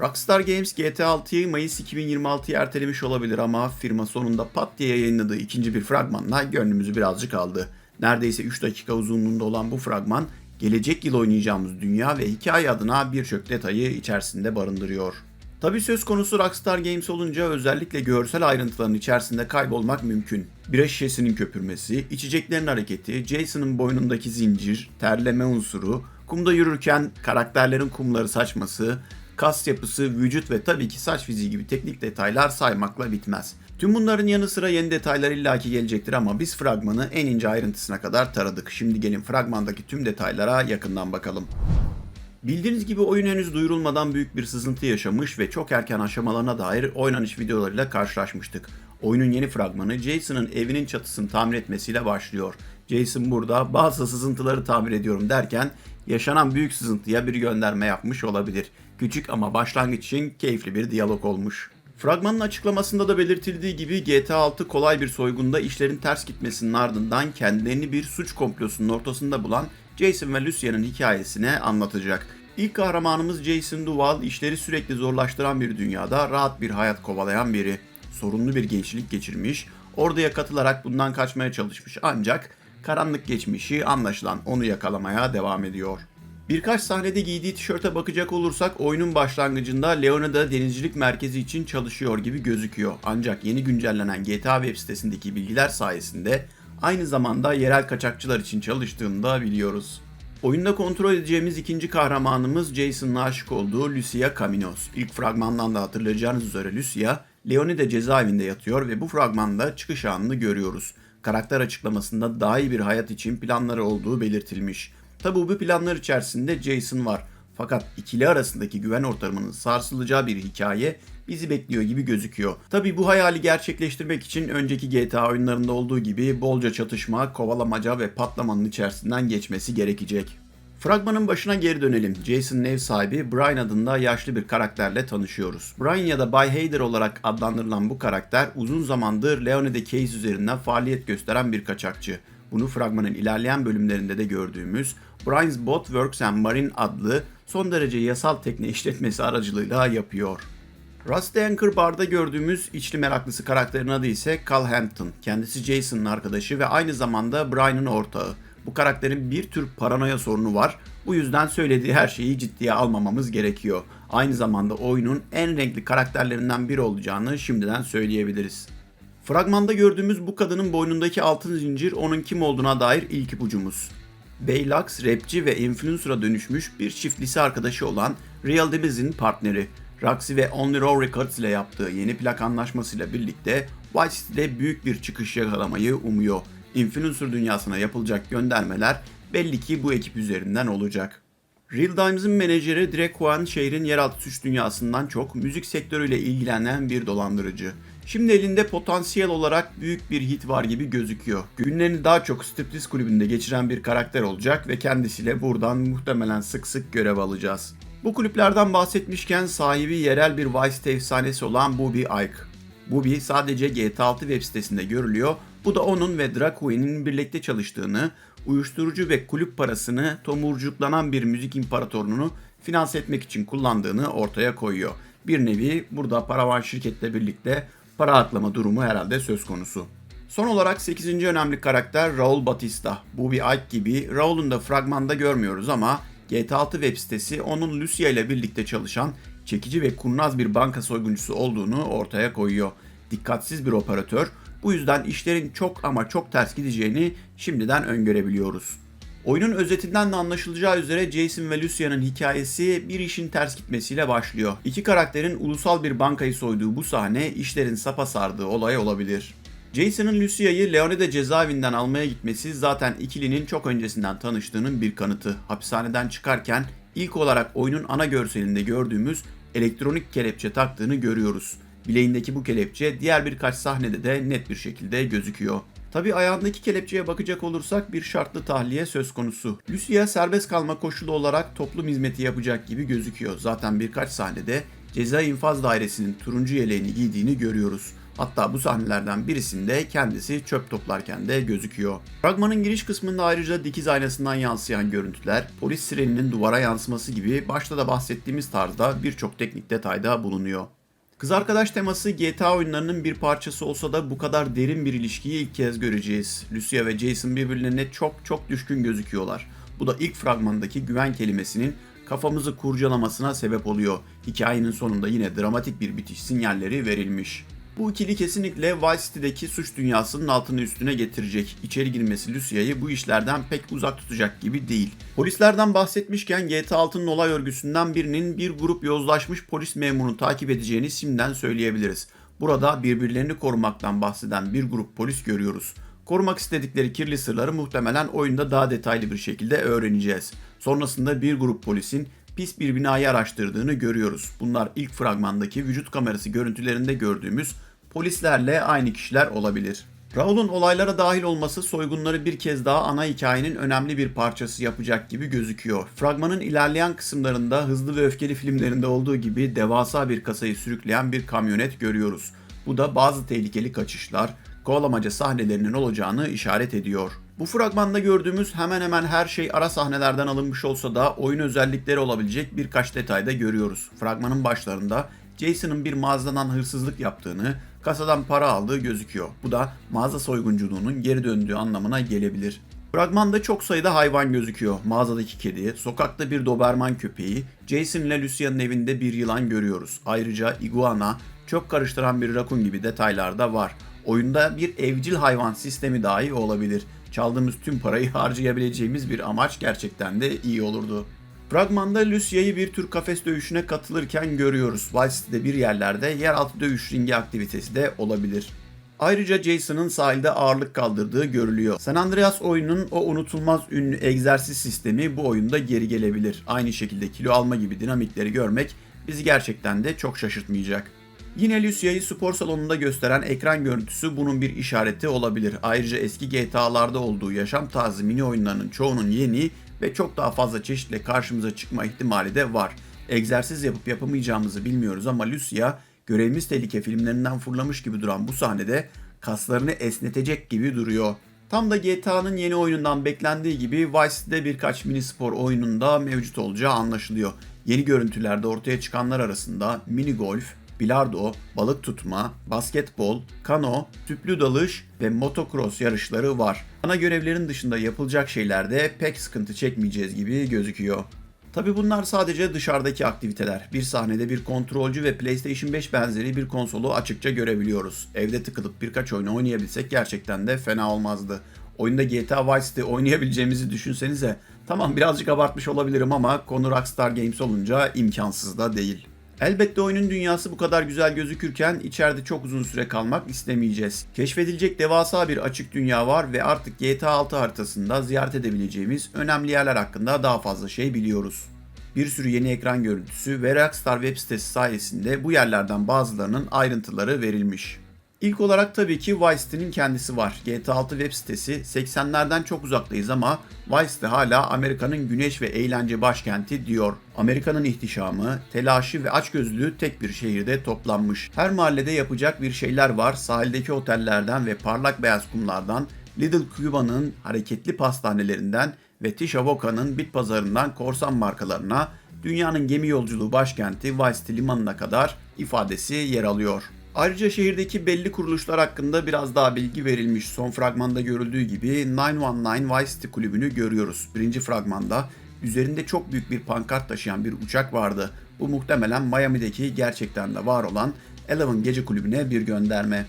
Rockstar Games GTA 6'yı Mayıs 2026'ya ertelemiş olabilir ama firma sonunda pat diye yayınladığı ikinci bir fragmanla gönlümüzü birazcık aldı. Neredeyse 3 dakika uzunluğunda olan bu fragman gelecek yıl oynayacağımız dünya ve hikaye adına birçok detayı içerisinde barındırıyor. Tabi söz konusu Rockstar Games olunca özellikle görsel ayrıntıların içerisinde kaybolmak mümkün. Bira şişesinin köpürmesi, içeceklerin hareketi, Jason'ın boynundaki zincir, terleme unsuru, kumda yürürken karakterlerin kumları saçması, kas yapısı, vücut ve tabii ki saç fiziği gibi teknik detaylar saymakla bitmez. Tüm bunların yanı sıra yeni detaylar illaki gelecektir ama biz fragmanı en ince ayrıntısına kadar taradık. Şimdi gelin fragmandaki tüm detaylara yakından bakalım. Bildiğiniz gibi oyun henüz duyurulmadan büyük bir sızıntı yaşamış ve çok erken aşamalarına dair oynanış videolarıyla karşılaşmıştık. Oyunun yeni fragmanı Jason'ın evinin çatısını tamir etmesiyle başlıyor. Jason burada bazı sızıntıları tamir ediyorum derken yaşanan büyük sızıntıya bir gönderme yapmış olabilir. Küçük ama başlangıç için keyifli bir diyalog olmuş. Fragmanın açıklamasında da belirtildiği gibi GTA 6 kolay bir soygunda işlerin ters gitmesinin ardından kendilerini bir suç komplosunun ortasında bulan Jason ve Lucia'nın hikayesine anlatacak. İlk kahramanımız Jason Duval işleri sürekli zorlaştıran bir dünyada rahat bir hayat kovalayan biri. Sorunlu bir gençlik geçirmiş, orduya katılarak bundan kaçmaya çalışmış ancak karanlık geçmişi anlaşılan onu yakalamaya devam ediyor. Birkaç sahnede giydiği tişörte bakacak olursak oyunun başlangıcında Leonida denizcilik merkezi için çalışıyor gibi gözüküyor. Ancak yeni güncellenen GTA web sitesindeki bilgiler sayesinde aynı zamanda yerel kaçakçılar için çalıştığını da biliyoruz. Oyunda kontrol edeceğimiz ikinci kahramanımız Jason'ın aşık olduğu Lucia Caminos. İlk fragmandan da hatırlayacağınız üzere Lucia, Leonida cezaevinde yatıyor ve bu fragmanda çıkış anını görüyoruz. Karakter açıklamasında daha iyi bir hayat için planları olduğu belirtilmiş. Tabi bu planlar içerisinde Jason var. Fakat ikili arasındaki güven ortamının sarsılacağı bir hikaye bizi bekliyor gibi gözüküyor. Tabi bu hayali gerçekleştirmek için önceki GTA oyunlarında olduğu gibi bolca çatışma, kovalamaca ve patlamanın içerisinden geçmesi gerekecek. Fragmanın başına geri dönelim. Jason'ın ev sahibi Brian adında yaşlı bir karakterle tanışıyoruz. Brian ya da Bay Hader olarak adlandırılan bu karakter uzun zamandır Leonide Case üzerinden faaliyet gösteren bir kaçakçı. Bunu fragmanın ilerleyen bölümlerinde de gördüğümüz Brian's Boat Works and Marine adlı son derece yasal tekne işletmesi aracılığıyla yapıyor. Rusty Anchor Bar'da gördüğümüz içli meraklısı karakterin adı ise Cal Hampton. Kendisi Jason'ın arkadaşı ve aynı zamanda Brian'ın ortağı. Bu karakterin bir tür paranoya sorunu var. Bu yüzden söylediği her şeyi ciddiye almamamız gerekiyor. Aynı zamanda oyunun en renkli karakterlerinden biri olacağını şimdiden söyleyebiliriz. Fragmanda gördüğümüz bu kadının boynundaki altın zincir onun kim olduğuna dair ilk ipucumuz. Baylax, rapçi ve influencer'a dönüşmüş bir çift lise arkadaşı olan Real Debiz'in partneri. Roxy ve Only Row Records ile yaptığı yeni plak anlaşmasıyla birlikte Vice City'de büyük bir çıkış yakalamayı umuyor. Influencer dünyasına yapılacak göndermeler belli ki bu ekip üzerinden olacak. Real Dimes'ın menajeri Drake Juan şehrin yeraltı suç dünyasından çok müzik sektörüyle ilgilenen bir dolandırıcı. Şimdi elinde potansiyel olarak büyük bir hit var gibi gözüküyor. Günlerini daha çok striptiz kulübünde geçiren bir karakter olacak ve kendisiyle buradan muhtemelen sık sık görev alacağız. Bu kulüplerden bahsetmişken sahibi yerel bir Vice efsanesi olan Bobby Ike. Bobby sadece GTA 6 web sitesinde görülüyor. Bu da onun ve Draco'nun birlikte çalıştığını, uyuşturucu ve kulüp parasını tomurcuklanan bir müzik imparatorunu finanse etmek için kullandığını ortaya koyuyor. Bir nevi burada paravan şirketle birlikte para aklama durumu herhalde söz konusu. Son olarak 8. önemli karakter Raul Batista. Bu bir Ike gibi Raul'un da fragmanda görmüyoruz ama GTA 6 web sitesi onun Lucia ile birlikte çalışan çekici ve kurnaz bir banka soyguncusu olduğunu ortaya koyuyor. Dikkatsiz bir operatör, bu yüzden işlerin çok ama çok ters gideceğini şimdiden öngörebiliyoruz. Oyunun özetinden de anlaşılacağı üzere Jason ve Lucia'nın hikayesi bir işin ters gitmesiyle başlıyor. İki karakterin ulusal bir bankayı soyduğu bu sahne işlerin sapa sardığı olay olabilir. Jason'ın Lucia'yı Leonida cezaevinden almaya gitmesi zaten ikilinin çok öncesinden tanıştığının bir kanıtı. Hapishaneden çıkarken ilk olarak oyunun ana görselinde gördüğümüz elektronik kelepçe taktığını görüyoruz. Bileğindeki bu kelepçe diğer birkaç sahnede de net bir şekilde gözüküyor. Tabi ayağındaki kelepçeye bakacak olursak bir şartlı tahliye söz konusu. Lucia serbest kalma koşulu olarak toplum hizmeti yapacak gibi gözüküyor. Zaten birkaç sahnede ceza infaz dairesinin turuncu yeleğini giydiğini görüyoruz. Hatta bu sahnelerden birisinde kendisi çöp toplarken de gözüküyor. Fragmanın giriş kısmında ayrıca dikiz aynasından yansıyan görüntüler, polis sireninin duvara yansıması gibi başta da bahsettiğimiz tarzda birçok teknik detayda bulunuyor. Kız arkadaş teması GTA oyunlarının bir parçası olsa da bu kadar derin bir ilişkiyi ilk kez göreceğiz. Lucia ve Jason birbirlerine çok çok düşkün gözüküyorlar. Bu da ilk fragmandaki güven kelimesinin kafamızı kurcalamasına sebep oluyor. Hikayenin sonunda yine dramatik bir bitiş sinyalleri verilmiş. Bu ikili kesinlikle Vice City'deki suç dünyasının altını üstüne getirecek. İçeri girmesi Lucia'yı bu işlerden pek uzak tutacak gibi değil. Polislerden bahsetmişken GTA 6'nın olay örgüsünden birinin bir grup yozlaşmış polis memurunu takip edeceğini şimdiden söyleyebiliriz. Burada birbirlerini korumaktan bahseden bir grup polis görüyoruz. Korumak istedikleri kirli sırları muhtemelen oyunda daha detaylı bir şekilde öğreneceğiz. Sonrasında bir grup polisin pis bir binayı araştırdığını görüyoruz. Bunlar ilk fragmandaki vücut kamerası görüntülerinde gördüğümüz polislerle aynı kişiler olabilir. Raul'un olaylara dahil olması soygunları bir kez daha ana hikayenin önemli bir parçası yapacak gibi gözüküyor. Fragmanın ilerleyen kısımlarında hızlı ve öfkeli filmlerinde olduğu gibi devasa bir kasayı sürükleyen bir kamyonet görüyoruz. Bu da bazı tehlikeli kaçışlar, kovalamaca sahnelerinin olacağını işaret ediyor. Bu fragmanda gördüğümüz hemen hemen her şey ara sahnelerden alınmış olsa da oyun özellikleri olabilecek birkaç detayda görüyoruz. Fragmanın başlarında Jason'ın bir mağazadan hırsızlık yaptığını, kasadan para aldığı gözüküyor. Bu da mağaza soygunculuğunun geri döndüğü anlamına gelebilir. Fragmanda çok sayıda hayvan gözüküyor. Mağazadaki kedi, sokakta bir Doberman köpeği, Jason ile Lucia'nın evinde bir yılan görüyoruz. Ayrıca iguana, çok karıştıran bir rakun gibi detaylar da var. Oyunda bir evcil hayvan sistemi dahi olabilir. Çaldığımız tüm parayı harcayabileceğimiz bir amaç gerçekten de iyi olurdu. Fragmanda Lucia'yı bir tür kafes dövüşüne katılırken görüyoruz. Vice City'de bir yerlerde yeraltı dövüş ringi aktivitesi de olabilir. Ayrıca Jason'ın sahilde ağırlık kaldırdığı görülüyor. San Andreas oyunun o unutulmaz ünlü egzersiz sistemi bu oyunda geri gelebilir. Aynı şekilde kilo alma gibi dinamikleri görmek bizi gerçekten de çok şaşırtmayacak. Yine Lucia'yı spor salonunda gösteren ekran görüntüsü bunun bir işareti olabilir. Ayrıca eski GTA'larda olduğu yaşam tarzı mini oyunlarının çoğunun yeni ve çok daha fazla çeşitle karşımıza çıkma ihtimali de var. Egzersiz yapıp yapamayacağımızı bilmiyoruz ama Lucia görevimiz tehlike filmlerinden fırlamış gibi duran bu sahnede kaslarını esnetecek gibi duruyor. Tam da GTA'nın yeni oyunundan beklendiği gibi Vice'de birkaç mini spor oyununda mevcut olacağı anlaşılıyor. Yeni görüntülerde ortaya çıkanlar arasında mini golf, bilardo, balık tutma, basketbol, kano, tüplü dalış ve motocross yarışları var. Ana görevlerin dışında yapılacak şeylerde pek sıkıntı çekmeyeceğiz gibi gözüküyor. Tabi bunlar sadece dışarıdaki aktiviteler. Bir sahnede bir kontrolcü ve PlayStation 5 benzeri bir konsolu açıkça görebiliyoruz. Evde tıkılıp birkaç oyunu oynayabilsek gerçekten de fena olmazdı. Oyunda GTA Vice City oynayabileceğimizi düşünsenize. Tamam birazcık abartmış olabilirim ama konu Rockstar Games olunca imkansız da değil. Elbette oyunun dünyası bu kadar güzel gözükürken içeride çok uzun süre kalmak istemeyeceğiz. Keşfedilecek devasa bir açık dünya var ve artık GTA 6 haritasında ziyaret edebileceğimiz önemli yerler hakkında daha fazla şey biliyoruz. Bir sürü yeni ekran görüntüsü ve Rockstar web sitesi sayesinde bu yerlerden bazılarının ayrıntıları verilmiş. İlk olarak tabii ki Vice City'nin kendisi var. GTA 6 web sitesi 80'lerden çok uzaktayız ama Vice City hala Amerika'nın güneş ve eğlence başkenti diyor. Amerika'nın ihtişamı, telaşı ve açgözlülüğü tek bir şehirde toplanmış. Her mahallede yapacak bir şeyler var. Sahildeki otellerden ve parlak beyaz kumlardan Little Cuba'nın hareketli pastanelerinden ve Tisha Voka'nın bit pazarından korsan markalarına dünyanın gemi yolculuğu başkenti Vice City limanına kadar ifadesi yer alıyor. Ayrıca şehirdeki belli kuruluşlar hakkında biraz daha bilgi verilmiş. Son fragmanda görüldüğü gibi 919 Vice City kulübünü görüyoruz. Birinci fragmanda üzerinde çok büyük bir pankart taşıyan bir uçak vardı. Bu muhtemelen Miami'deki gerçekten de var olan Eleven gece kulübüne bir gönderme.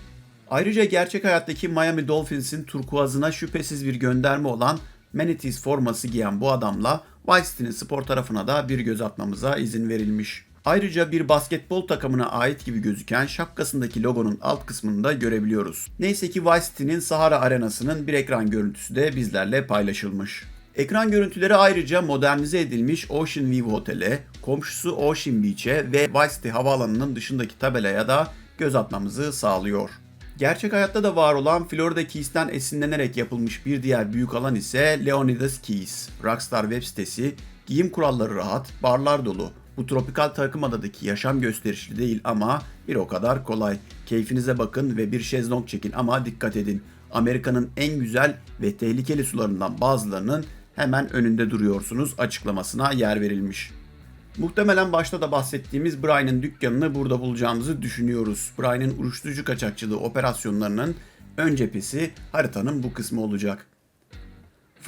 Ayrıca gerçek hayattaki Miami Dolphins'in turkuazına şüphesiz bir gönderme olan Manatees forması giyen bu adamla Vice City'nin spor tarafına da bir göz atmamıza izin verilmiş. Ayrıca bir basketbol takımına ait gibi gözüken şapkasındaki logonun alt kısmını da görebiliyoruz. Neyse ki Vice City'nin Sahara Arenası'nın bir ekran görüntüsü de bizlerle paylaşılmış. Ekran görüntüleri ayrıca modernize edilmiş Ocean View Otel'e, komşusu Ocean Beach'e ve Vice City havaalanının dışındaki tabelaya da göz atmamızı sağlıyor. Gerçek hayatta da var olan Florida Keys'ten esinlenerek yapılmış bir diğer büyük alan ise Leonidas Keys. Rockstar web sitesi, giyim kuralları rahat, barlar dolu, Bu tropikal takım adadaki yaşam gösterişli değil ama bir o kadar kolay. Keyfinize bakın ve bir şezlong çekin ama dikkat edin. Amerika'nın en güzel ve tehlikeli sularından bazılarının hemen önünde duruyorsunuz açıklamasına yer verilmiş. Muhtemelen başta da bahsettiğimiz Brian'ın dükkanını burada bulacağımızı düşünüyoruz. Brian'ın uyuşturucu kaçakçılığı operasyonlarının ön cephesi haritanın bu kısmı olacak.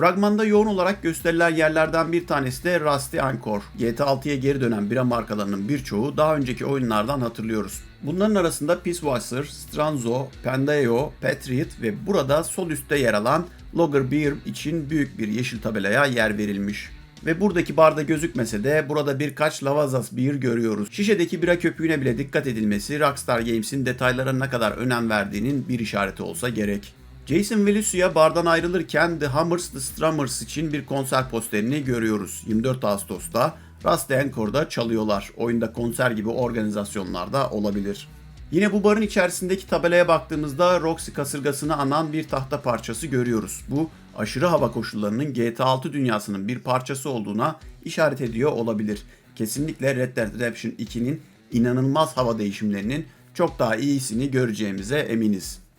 Fragmanda yoğun olarak gösterilen yerlerden bir tanesi de Rusty Anchor. GTA 6'ya geri dönen bira markalarının birçoğu daha önceki oyunlardan hatırlıyoruz. Bunların arasında Peacewasser, Stranzo, Pandeo, Patriot ve burada sol üstte yer alan Lager Beer için büyük bir yeşil tabelaya yer verilmiş. Ve buradaki barda gözükmese de burada birkaç Lavazas Beer görüyoruz. Şişedeki bira köpüğüne bile dikkat edilmesi Rockstar Games'in detaylara ne kadar önem verdiğinin bir işareti olsa gerek. Jason Velusia bardan ayrılırken The Hammers The Strummers için bir konser posterini görüyoruz. 24 Ağustos'ta Rusty Anchor'da çalıyorlar. Oyunda konser gibi organizasyonlarda olabilir. Yine bu barın içerisindeki tabelaya baktığımızda Roxy kasırgasını anan bir tahta parçası görüyoruz. Bu aşırı hava koşullarının GTA 6 dünyasının bir parçası olduğuna işaret ediyor olabilir. Kesinlikle Red Dead Redemption 2'nin inanılmaz hava değişimlerinin çok daha iyisini göreceğimize eminiz.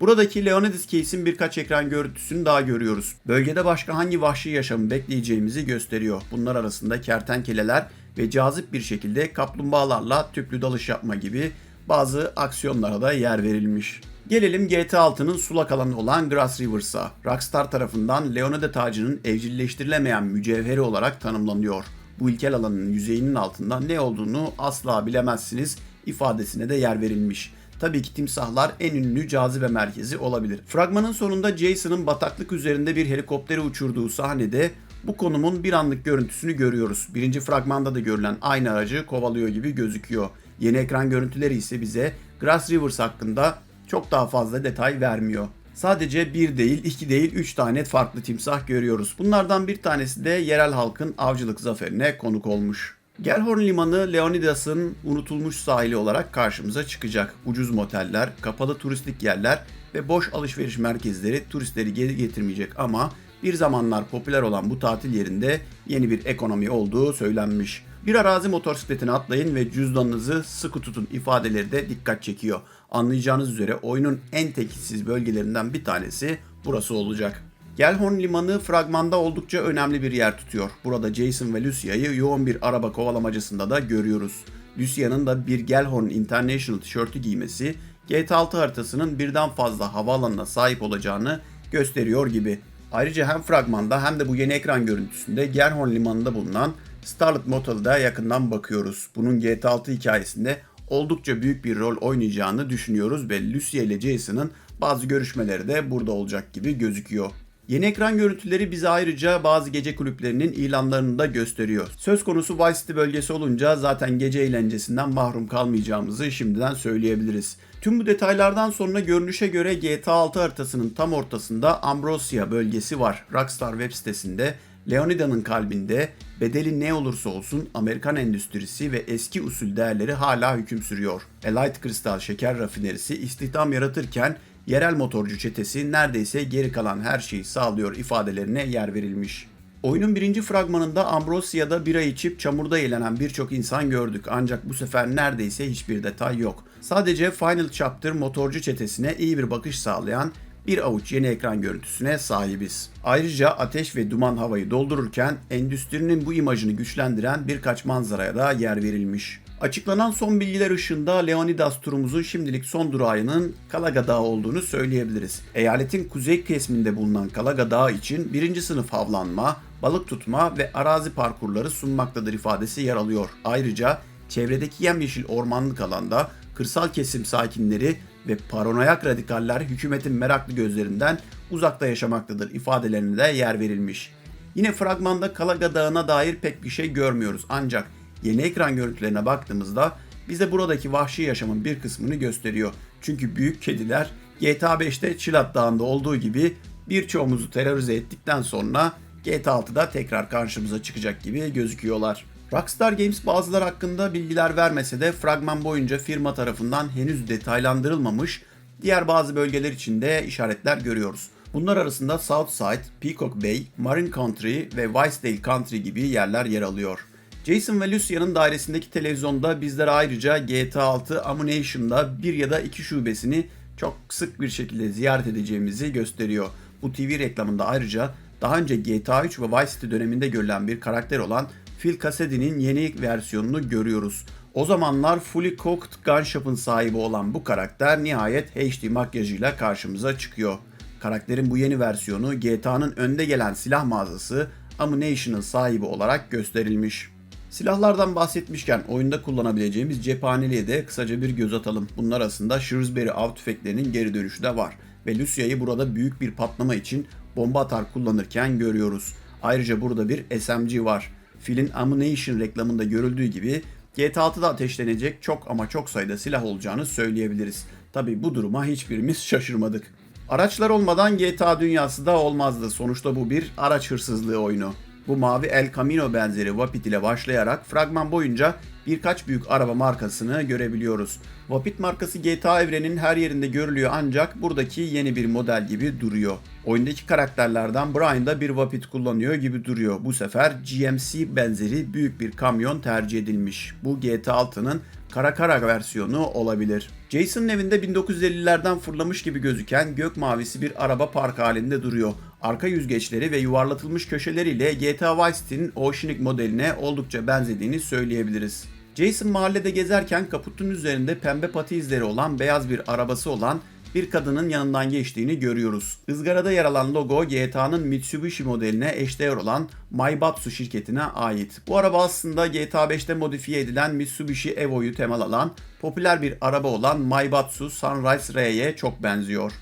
Buradaki Leonidas Case'in birkaç ekran görüntüsünü daha görüyoruz. Bölgede başka hangi vahşi yaşamı bekleyeceğimizi gösteriyor. Bunlar arasında kertenkeleler ve cazip bir şekilde kaplumbağalarla tüplü dalış yapma gibi bazı aksiyonlara da yer verilmiş. Gelelim GTA 6'nın sulak alanı olan Grass Rivers'a. Rockstar tarafından Leonida tacının evcilleştirilemeyen mücevheri olarak tanımlanıyor. Bu ilkel alanın yüzeyinin altında ne olduğunu asla bilemezsiniz ifadesine de yer verilmiş. Tabii ki timsahlar en ünlü cazibe merkezi olabilir. Fragmanın sonunda Jason'ın bataklık üzerinde bir helikopteri uçurduğu sahnede bu konumun bir anlık görüntüsünü görüyoruz. Birinci fragmanda da görülen aynı aracı kovalıyor gibi gözüküyor. Yeni ekran görüntüleri ise bize Grass Rivers hakkında çok daha fazla detay vermiyor. Sadece bir değil, iki değil, üç tane farklı timsah görüyoruz. Bunlardan bir tanesi de yerel halkın avcılık zaferine konuk olmuş. Gelhorn Limanı Leonidas'ın unutulmuş sahili olarak karşımıza çıkacak. Ucuz moteller, kapalı turistik yerler ve boş alışveriş merkezleri turistleri geri getirmeyecek ama bir zamanlar popüler olan bu tatil yerinde yeni bir ekonomi olduğu söylenmiş. Bir arazi motosikletine atlayın ve cüzdanınızı sıkı tutun ifadeleri de dikkat çekiyor. Anlayacağınız üzere oyunun en tekitsiz bölgelerinden bir tanesi burası olacak. Gelhorn Limanı fragmanda oldukça önemli bir yer tutuyor. Burada Jason ve Lucia'yı yoğun bir araba kovalamacasında da görüyoruz. Lucia'nın da bir Gelhorn International tişörtü giymesi GTA 6 haritasının birden fazla havaalanına sahip olacağını gösteriyor gibi. Ayrıca hem fragmanda hem de bu yeni ekran görüntüsünde Gelhorn Limanı'nda bulunan Starlit Motel'da da yakından bakıyoruz. Bunun GTA 6 hikayesinde oldukça büyük bir rol oynayacağını düşünüyoruz ve Lucia ile Jason'ın bazı görüşmeleri de burada olacak gibi gözüküyor. Yeni ekran görüntüleri bize ayrıca bazı gece kulüplerinin ilanlarını da gösteriyor. Söz konusu Vice City bölgesi olunca zaten gece eğlencesinden mahrum kalmayacağımızı şimdiden söyleyebiliriz. Tüm bu detaylardan sonra görünüşe göre GTA 6 haritasının tam ortasında Ambrosia bölgesi var. Rockstar web sitesinde Leonida'nın kalbinde bedeli ne olursa olsun Amerikan endüstrisi ve eski usul değerleri hala hüküm sürüyor. Elite Crystal şeker rafinerisi istihdam yaratırken yerel motorcu çetesi neredeyse geri kalan her şeyi sağlıyor ifadelerine yer verilmiş. Oyunun birinci fragmanında Ambrosia'da bira içip çamurda eğlenen birçok insan gördük ancak bu sefer neredeyse hiçbir detay yok. Sadece Final Chapter motorcu çetesine iyi bir bakış sağlayan bir avuç yeni ekran görüntüsüne sahibiz. Ayrıca ateş ve duman havayı doldururken endüstrinin bu imajını güçlendiren birkaç manzaraya da yer verilmiş. Açıklanan son bilgiler ışığında Leonidas turumuzun şimdilik son durağının Kalaga Dağı olduğunu söyleyebiliriz. Eyaletin kuzey kesiminde bulunan Kalaga Dağı için birinci sınıf havlanma, balık tutma ve arazi parkurları sunmaktadır ifadesi yer alıyor. Ayrıca çevredeki yemyeşil ormanlık alanda kırsal kesim sakinleri ve paranoyak radikaller hükümetin meraklı gözlerinden uzakta yaşamaktadır ifadelerine de yer verilmiş. Yine fragmanda Kalaga Dağı'na dair pek bir şey görmüyoruz ancak yeni ekran görüntülerine baktığımızda bize buradaki vahşi yaşamın bir kısmını gösteriyor. Çünkü büyük kediler GTA 5'te Çilat Dağı'nda olduğu gibi birçoğumuzu terörize ettikten sonra GTA 6'da tekrar karşımıza çıkacak gibi gözüküyorlar. Rockstar Games bazılar hakkında bilgiler vermese de fragman boyunca firma tarafından henüz detaylandırılmamış diğer bazı bölgeler için de işaretler görüyoruz. Bunlar arasında Southside, Peacock Bay, Marin Country ve Wisedale Country gibi yerler yer alıyor. Jason ve Lucia'nın dairesindeki televizyonda bizlere ayrıca GTA 6 Ammunition'da bir ya da iki şubesini çok sık bir şekilde ziyaret edeceğimizi gösteriyor. Bu TV reklamında ayrıca daha önce GTA 3 ve Vice City döneminde görülen bir karakter olan Phil Cassidy'nin yeni versiyonunu görüyoruz. O zamanlar Fully Cooked Gun Shop'ın sahibi olan bu karakter nihayet HD makyajıyla karşımıza çıkıyor. Karakterin bu yeni versiyonu GTA'nın önde gelen silah mağazası Ammunition'ın sahibi olarak gösterilmiş. Silahlardan bahsetmişken oyunda kullanabileceğimiz cephaneliğe de kısaca bir göz atalım. Bunun arasında Shrewsbury av tüfeklerinin geri dönüşü de var ve Lucia'yı burada büyük bir patlama için bomba atar kullanırken görüyoruz. Ayrıca burada bir SMG var. Phil'in Ammunition reklamında görüldüğü gibi GTA 6'da ateşlenecek çok ama çok sayıda silah olacağını söyleyebiliriz. Tabi bu duruma hiçbirimiz şaşırmadık. Araçlar olmadan GTA dünyası da olmazdı. Sonuçta bu bir araç hırsızlığı oyunu. Bu mavi El Camino benzeri Vapit ile başlayarak fragman boyunca birkaç büyük araba markasını görebiliyoruz. Vapit markası GTA evrenin her yerinde görülüyor ancak buradaki yeni bir model gibi duruyor. Oyundaki karakterlerden Brian da bir Vapit kullanıyor gibi duruyor. Bu sefer GMC benzeri büyük bir kamyon tercih edilmiş. Bu GTA 6'nın kara kara versiyonu olabilir. Jason'ın evinde 1950'lerden fırlamış gibi gözüken gök mavisi bir araba park halinde duruyor. Arka yüzgeçleri ve yuvarlatılmış köşeleriyle GTA Vice City'nin Oceanic modeline oldukça benzediğini söyleyebiliriz. Jason mahallede gezerken kaputun üzerinde pembe pati izleri olan beyaz bir arabası olan bir kadının yanından geçtiğini görüyoruz. Izgarada yer alan logo GTA'nın Mitsubishi modeline eşdeğer olan Maibatsu şirketine ait. Bu araba aslında GTA 5'te modifiye edilen Mitsubishi Evo'yu temel alan popüler bir araba olan Maibatsu Sunrise R'ye çok benziyor.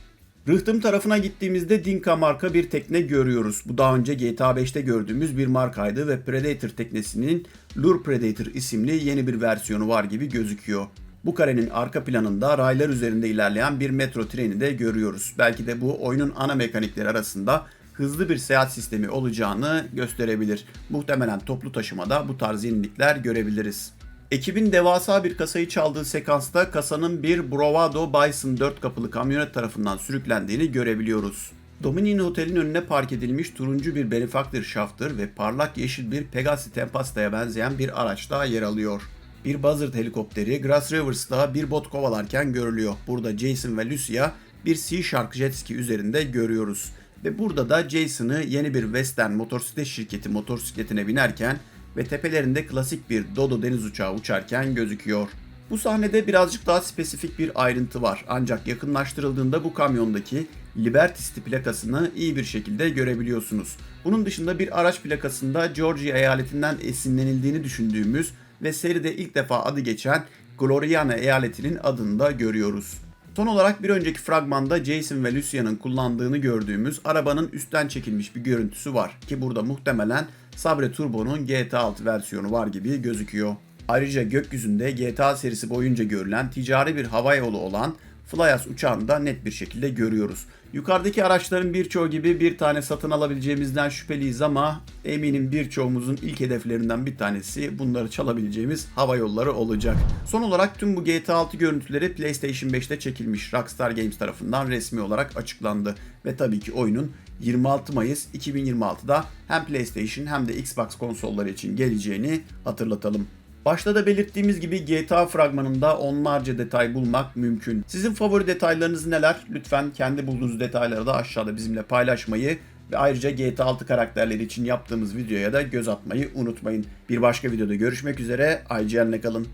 Rıhtım tarafına gittiğimizde Dinka marka bir tekne görüyoruz. Bu daha önce GTA 5'te gördüğümüz bir markaydı ve Predator teknesinin Lure Predator isimli yeni bir versiyonu var gibi gözüküyor. Bu karenin arka planında raylar üzerinde ilerleyen bir metro treni de görüyoruz. Belki de bu oyunun ana mekanikleri arasında hızlı bir seyahat sistemi olacağını gösterebilir. Muhtemelen toplu taşımada bu tarz yenilikler görebiliriz. Ekibin devasa bir kasayı çaldığı sekansta kasanın bir Bravado Bison 4 kapılı kamyonet tarafından sürüklendiğini görebiliyoruz. Dominion Otel'in önüne park edilmiş turuncu bir Benefactor Shafter ve parlak yeşil bir Pegasi Tempesta'ya benzeyen bir araç daha yer alıyor. Bir Buzzard helikopteri Grass Rivers'ta bir bot kovalarken görülüyor. Burada Jason ve Lucia bir Sea Shark jet ski üzerinde görüyoruz. Ve burada da Jason'ı yeni bir Western motosiklet şirketi motosikletine binerken ve tepelerinde klasik bir Dodo deniz uçağı uçarken gözüküyor. Bu sahnede birazcık daha spesifik bir ayrıntı var ancak yakınlaştırıldığında bu kamyondaki Liberty City plakasını iyi bir şekilde görebiliyorsunuz. Bunun dışında bir araç plakasında Georgia eyaletinden esinlenildiğini düşündüğümüz ve seride ilk defa adı geçen Gloriana eyaletinin adını da görüyoruz. Son olarak bir önceki fragmanda Jason ve Lucia'nın kullandığını gördüğümüz arabanın üstten çekilmiş bir görüntüsü var ki burada muhtemelen Sabre Turbo'nun GTA 6 versiyonu var gibi gözüküyor. Ayrıca gökyüzünde GTA serisi boyunca görülen ticari bir hava yolu olan Flyas uçağını da net bir şekilde görüyoruz. Yukarıdaki araçların birçoğu gibi bir tane satın alabileceğimizden şüpheliyiz ama eminim birçoğumuzun ilk hedeflerinden bir tanesi bunları çalabileceğimiz hava yolları olacak. Son olarak tüm bu GTA 6 görüntüleri PlayStation 5'te çekilmiş Rockstar Games tarafından resmi olarak açıklandı. Ve tabii ki oyunun 26 Mayıs 2026'da hem PlayStation hem de Xbox konsolları için geleceğini hatırlatalım. Başta da belirttiğimiz gibi GTA fragmanında onlarca detay bulmak mümkün. Sizin favori detaylarınız neler? Lütfen kendi bulduğunuz detayları da aşağıda bizimle paylaşmayı ve ayrıca GTA 6 karakterleri için yaptığımız videoya da göz atmayı unutmayın. Bir başka videoda görüşmek üzere. IGN'le kalın.